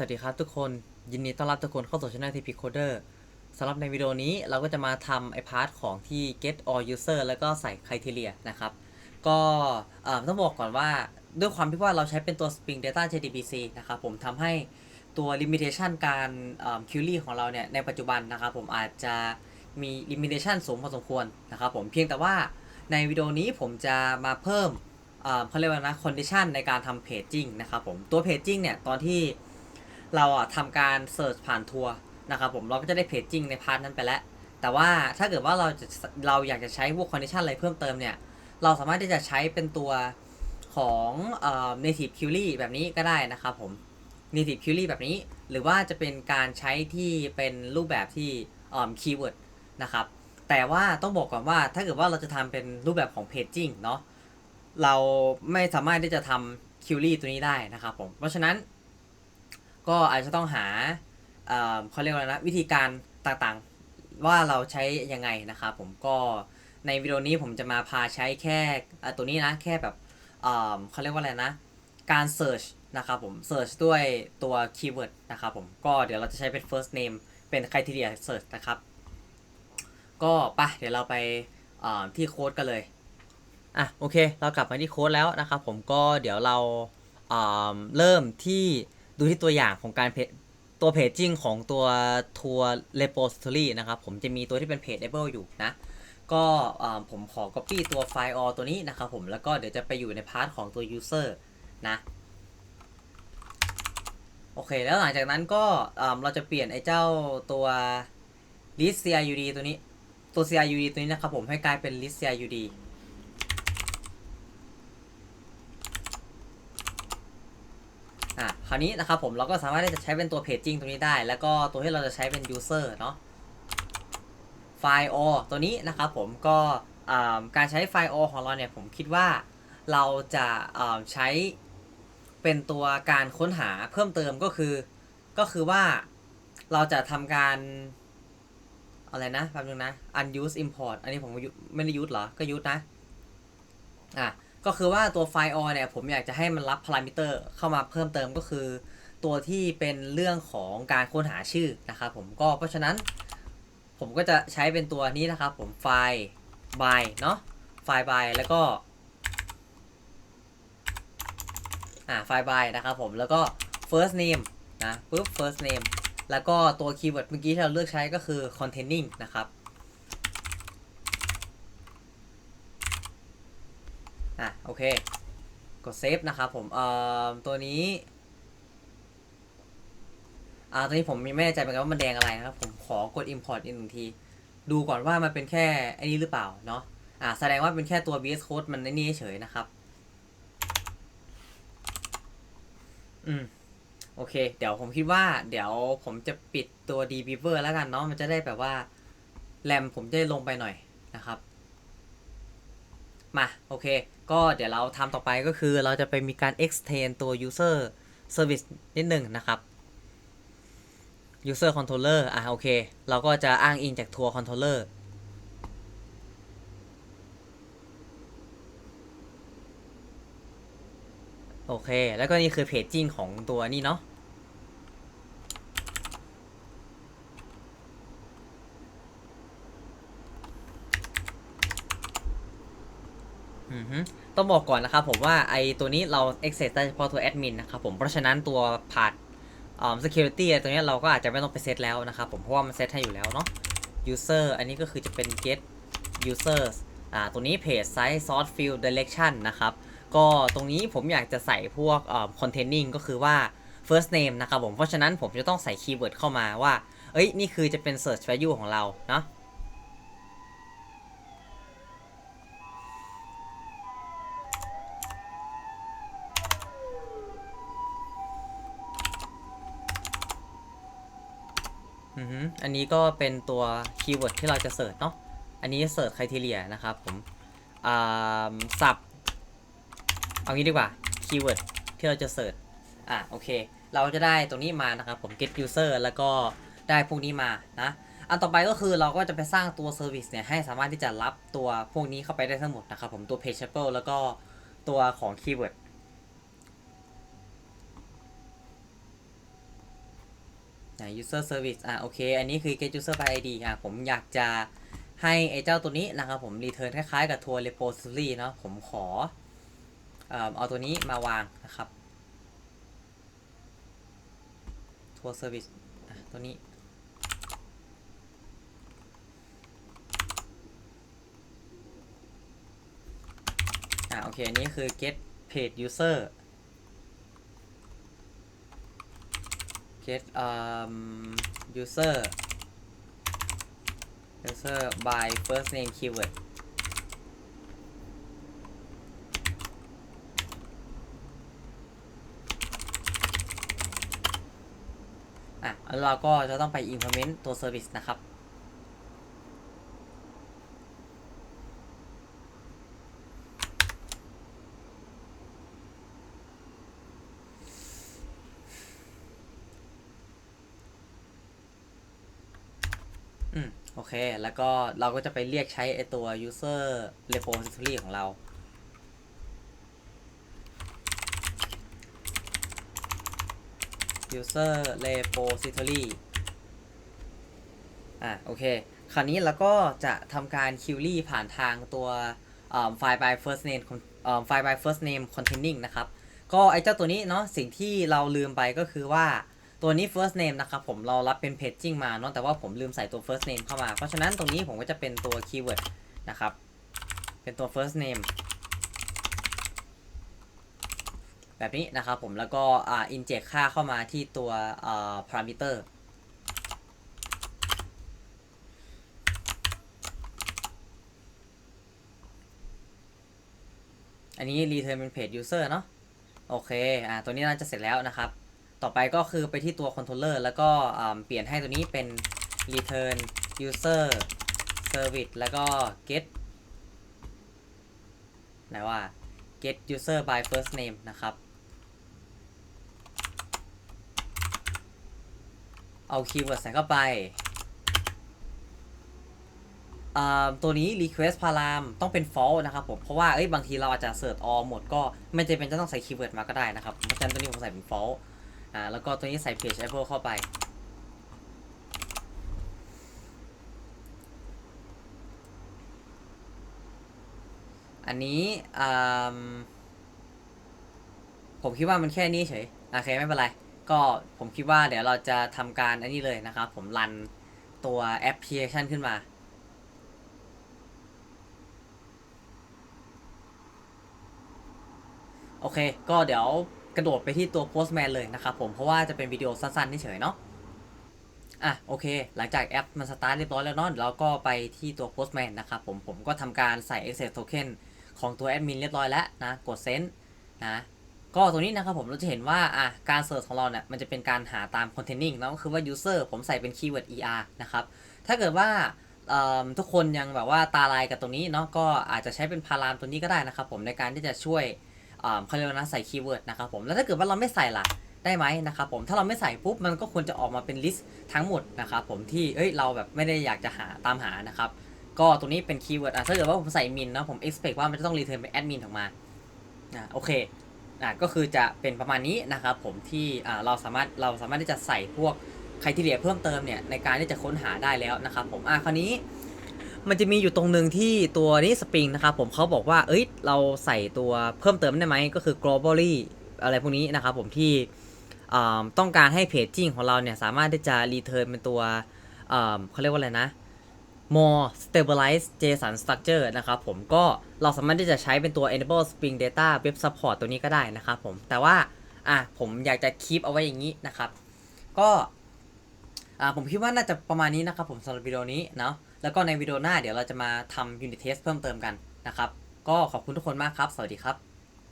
สวัสดีครับทุกคน ยินดีต้อนรับทุกคนเข้าสู่ช่องทีพีโคเดอร์สำหรับในวิดีโอนี้เราก็จะมาทำไอพาร์ทของที่ get all user แล้วก็ใส่ criteria นะครับ ก็ต้องบอกก่อนว่าด้วยความที่ว่าเราใช้เป็นตัว Spring Data JDBC นะครับผมทำให้ตัว limitation การ query ของเราเนี่ย ในปัจจุบันนะครับผมอาจจะมี limitation สูงพอสมควรนะครับผมเพียงแต่ว่าในวิดีโอนี้ผมจะมาเพิ่มเอ่อเขาเรียกว่านะ condition ในการทำ paging นะครับผมตัว paging เนี่ยตอนที่ เราอะทำการเสิร์ชผ่านทัวร์นะครับผมเราก็จะได้เพจจริงในพาร์ทนั้นไปแล้ว แต่ว่าถ้าเกิดว่าเราจะเราอยากจะใช้พวกคอนดิชันอะไรเพิ่มเติมเนี่ย เราสามารถที่จะใช้เป็นตัวของเอ่อ native query แบบนี้ก็ได้นะครับผม native query แบบนี้ หรือว่าจะเป็นการใช้ที่เป็นรูปแบบที่เอ่อ keyword นะครับแต่ว่าต้องบอกก่อนว่าถ้าเกิดว่าเราจะทำเป็นรูปแบบของ paging เนาะเราไม่สามารถที่จะทำ query ตัวนี้ได้นะครับผม เพราะฉะนั้น ก็อาจจะต้องหาเอ่อเขาเรียกว่าอะไรนะวิธีการต่างๆว่าเราใช้ยังไงนะครับผมก็ในวิดีโอนี้ผมจะมาพาใช้แค่ตัวนี้นะแค่แบบเอ่อเขาเรียกว่าอะไรนะ การ search นะครับผม search ด้วยตัว keyword นะครับผมก็เดี๋ยวเราจะใช้เป็น first name เป็น criteria search นะครับ ก็ไปะเดี๋ยวเราไปที่โค้ดกันเลยอะโอเค เรากลับมาที่โค้ดแล้วนะครับผมก็เดี๋ยวเราเอ่อเริ่มที่ ดูที่ตัวอย่างของการเพจตัวเพจจิ้งของตัวทัวร์ repository นะครับ ผมจะมีตัวที่เป็น pageable อยู่นะ ก็ผมขอ copy ตัวไฟล์ all ตัวนี้นะครับผมแล้วก็เดี๋ยวจะไปอยู่ในพาร์ทของตัว user นะโอเค แล้วหลังจากนั้นก็เอ่อเราจะเปลี่ยนไอ้เจ้าตัว list crud ตัวนี้ตัว crud ตัวนี้นะครับผมให้กลายเป็น list crud อะ คราวนี้นะครับผมเราก็สามารถที่จะใช้เป็นตัว paging ตรงนี้ได้ แล้วก็ตัวที่เราจะใช้เป็น user เนาะไฟล์ all ตัวนี้นะครับผมก็การใช้ไฟล์ all ของเราเนี่ยผมคิดว่าเราจะาใช้เป็นตัวการค้นหาเพิ่มเติมก็คือ ก็คือว่าเราจะทำการอะไรนะแป๊บนึงนะ unused import อันนี้ผมไม่ไม่ได้ยุดเหรอ ก็ยุดนะ อะ ก็คือว่าตัวไฟล์ all เนี่ยผมอยากจะให้มันรับพารามิเตอร์เข้ามาเพิ่มเติมก็คือ ตัวที่เป็นเรื่องของการค้นหาชื่อนะครับผมก็เพราะฉะนั้นผมก็จะใช้เป็นตัวนี้นะครับผมไฟล์ by เนาะไฟล์ by แล้วก็อ่าไฟล์ by นะครับผมแล้วก็ first name นะปุ๊บ first name แล้วก็ตัวคีย์เวิร์ดเมื่อกี้ที่เราเลือกใช้ก็คือ containing นะครับ อะโอ เค กดเซฟนะครับผมเอ่อตัวนี้อ่าตัวนี้ผมไม่แน่ใจเหมือนกันว่ามันแดงอะไรนะครับ ผมขอกด import อีกหนึ่งที ดูก่อนว่ามันเป็นแค่ไอ้นี้หรือเปล่าเนาะอ่าแสดงว่าเป็นแค่ตัว VS Code มันไอ้นี่เฉยๆนะครับ อืม โอเค เดี๋ยวผมคิดว่า เดี๋ยวผมจะปิดตัว dbeaver แล้วกันเนาะมันจะได้แบบว่าแรมผมจะได้ลงไปหน่อยนะครับ มา โอเค ก็เดี๋ยวเราทำต่อไปก็คือเราจะไปมีการ extend ตัว user service นิดหนึ่งนะครับ user controller อะโอเค เราก็จะอ้างอิงจากทัวร์ controller โอเค แล้วก็นี่คือเพจจริงของตัวนี้เนาะ อือฮึต้องบอกก่อนนะครับผมว่าไอตัวนี้เรา access ได้เฉพาะตัว admin นะครับผมเพราะฉะนั้นตัวพาดอ่า security อะไรตัวเนี้ยเราก็อาจจะไม่ต้องไปเซตแล้วนะครับผมเพราะว่ามันเซตให้อยู่แล้วเนาะ user อันนี้ก็คือจะเป็น get users อ่าตัวนี้ page size source field direction นะครับก็ตรงนี้ผมอยากจะใส่พวกอ่า containing ก็คือว่า first name นะครับผมเพราะฉะนั้นผมจะต้องใส่ keyword เข้ามาว่า เอ้ยนี่คือจะเป็น search value ของเราเนาะ อือฮึอันนี้ก็เป็นตัวคีย์เวิร์ดที่เราจะเสิร์ชเนาะ อันนี้เสิร์ช c r i t e r i a นะครับผมอ่าสับ เอางี้ดีกว่า คีย์เวิร์ดที่เราจะเสิร์ช อะโอเค เราจะได้ตรงนี้มานะครับผม get user แล้วก็ได้พวกนี้มานะ อันต่อไปก็คือเราก็จะไปสร้างตัว service เนี่ยให้สามารถที่จะรับตัวพวกนี้เข้าไปได้ทั้งหมดนะครับผม ตัว pageable แล้วก็ตัวของ keyword ไหน user service อะโอเค อันนี้คือ get user by id อะผมอยากจะให้ไอ้เจ้าตัวนี้นะครับผม return คล้ายๆกับทัวร์ repository เนาะผมขอเอ่อเอาตัวนี้มาวางนะครับทัวร์ service อะตัวนี้อะโอเค อันนี้คือ get page user get um user user by first name keyword อะแล้วเราก็จะต้องไป implement ตัว service นะครับ อืมโอเค แล้วก็เราก็จะไปเรียกใช้ไอตัว user repository ของเรา user repository อะโอเค คราวนี้เราก็จะทำการ query ผ่านทางตัวไฟล์ by first name ไฟล์ by first name containing นะครับ ก็ไอเจ้าตัวนี้เนาะสิ่งที่เราลืมไปก็คือว่า ตัวนี้ first name นะครับผมเรารับเป็น paging มาเนาะแต่ว่าผมลืมใส่ตัว first name เข้ามา เพราะฉะนั้นตรงนี้ผมก็จะเป็นตัว keyword นะครับ เป็นตัว first name แบบนี้นะครับผมแล้วก็อ่า inject ค่าเข้ามาที่ตัวอ่า parameter อันนี้ return เป็น page user เนาะโอเค อ่า ตัวนี้น่าจะเสร็จแล้วนะครับ ต่อไปก็คือไปที่ตัว controller แล้วก็เปลี่ยนให้ตัวนี้เป็น return user service แล้วก็ get ไหนว่า get user by first name นะครับ เอาคีย์เวิร์ดใส่เข้าไป ตัวนี้ request param ต้องเป็น false นะครับผม เพราะว่าเอ้ยบางทีเราอาจจะ search all หมดก็ไม่จำเป็นจะต้องใส่คีย์เวิร์ดมาก็ได้นะครับ เพราะฉะนั้นตัวนี้ผมใส่เป็น false อ่าแล้วก็ตัวนี้ใส่ page apple เข้าไป อันนี้อ่าผมคิดว่ามันแค่นี้เฉยโอเคไม่เป็นไร ก็ผมคิดว่าเดี๋ยวเราจะทำการอันนี้เลยนะครับ ผมรันตัวแอปพลิเคชันขึ้นมาโอเค ก็เดี๋ยว กระโดดไปที่ตัว Postman เลยนะครับผมเพราะว่าจะเป็นวิดีโอสั้นๆเฉยๆเนาะอะโอเค หลังจากแอปมันสตาร์ทเรียบร้อยแล้วเนาะเราก็ไปที่ตัว Postman นะครับผมผมก็ทำการใส่ Access Token ของตัวแอดมินเรียบร้อยแล้วนะ กดเซนนะก็ตัวนี้นะครับผมเราจะเห็นว่าอะการเสิร์ชของเราเนี่ยมันจะเป็นการหาตาม containing แล้วก็คือว่า user ผมใส่เป็น keyword er นะครับ ถ้าเกิดว่าทุกคนยังแบบว่าตาลายกับตรงนี้เนาะก็อาจจะใช้เป็นพารามตัวนี้ก็ได้นะครับผมในการที่จะช่วย เขาเรียกว่านะใส่คีย์เวิร์ดนะครับผมแล้วถ้าเกิดว่าเราไม่ใส่ล่ะได้ไหมนะครับผมถ้าเราไม่ใส่ปุ๊บมันก็ควรจะออกมาเป็นลิสต์ทั้งหมดนะครับผมที่เอ้ยเราแบบไม่ได้อยากจะหาตามหานะครับก็ตัวนี้เป็นคีย์เวิร์ดอะถ้าเกิดว่าผมใส่มินเนาะผม expect ว่ามันจะต้อง return เป็นแอดมินออกมาอะโอเคอะก็คือจะเป็นประมาณนี้นะครับผมที่อ่าเราสามารถเราสามารถที่จะใส่พวกใครที่เหลือเพิ่มเติมเนี่ยในการที่จะค้นหาได้แล้วนะครับผมอะคราวนี้ มันจะมีอยู่ตรงหนึ่งที่ตัวนี้สปริงนะครับผมเขาบอกว่าเอ้ยเราใส่ตัวเพิ่มเติมได้ไหมก็คือ globally อะไรพวกนี้นะครับผมที่ต้องการให้ paging ของเราเนี่ยสามารถที่จะ return เป็นตัวเขาเรียกว่าอะไรนะ more stabilized JSON structure นะครับผมก็เราสามารถที่จะใช้เป็นตัว enable Spring Data Web Support ตัวนี้ก็ได้นะครับผมแต่ว่าอะผมอยากจะคีปเอาไว้อย่างนี้นะครับ ก็อ่าผมคิดว่าน่าจะประมาณนี้นะครับผมสำหรับวิดีโอนี้เนาะ แล้วก็ในวิดีโอหน้าเดี๋ยวเราจะมาทำ unit test เพิ่มเติมกันนะครับ ก็ขอบคุณทุกคนมากครับ สวัสดีครับ